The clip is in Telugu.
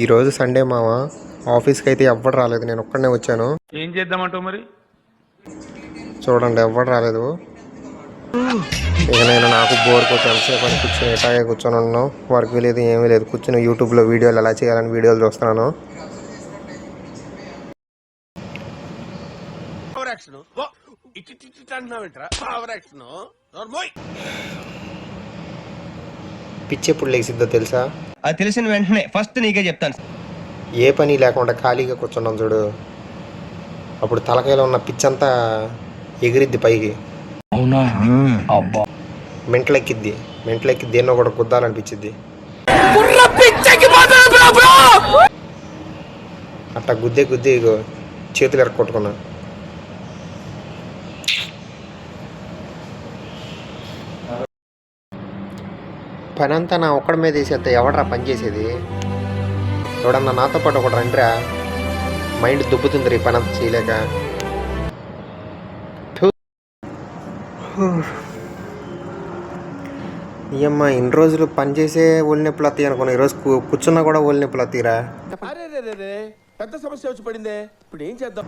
ఈరోజు సండే మామ ఆఫీస్కి అయితే ఎవ్వడు రాలేదు. నేను ఒక్కడనే వచ్చాను. ఏం చేద్దామంటావు మరి? చూడండి ఎవ్వడు రాలేదు. ఇక నేను నాకు బోర్ కొట్టి ఎంతసేపు అని కూర్చొని ఇటాగే కూర్చొని ఉన్నాను వర్క్ లేదు ఏమీ లేదు. కూర్చొని యూట్యూబ్లో వీడియోలు ఎలా చేయాలని వీడియోలు చూస్తున్నాను. పిచ్చి ఎప్పుడు లేచిద్దో తెలుసా? అది తెలిసిన వెంటనే ఫస్ట్ నీకే చెప్తాను. ఏ పని లేకుండా ఖాళీగా కూర్చున్నాం చూడు. అప్పుడు తలకాయలో ఉన్న పిచ్చంతా ఎగిరిద్ది పైకి. అవునా? అబ్బా. మెంటలెక్కిద్ది. మెంటలెక్కి దేన్నో కూడా గుద్దాలనిపించిద్ది. అట్టా గుద్దే గుద్దే ఇగో చేతులు ఎరక్కొట్టుకున్నా పని అంతా నా ఒక్కడి మీద వేసేస్తే ఎవడరా పని చేసేది? ఎవడన్నా నాతో పాటు ఒకటి రండిరా? మైండ్ దుబ్బుతుంది రీ పని అంతా చేయలేక. థు. అయ్యమ్మ ఇన్ని రోజులు పని చేసే అత్తాయి నొప్పులు అనుకున్నా. ఈరోజు కూర్చున్నా కూడా ఒళ్ళు నొప్పులు పెద్ద సమస్య వచ్చి పడిందే. ఇప్పుడు ఏం చేద్దాం?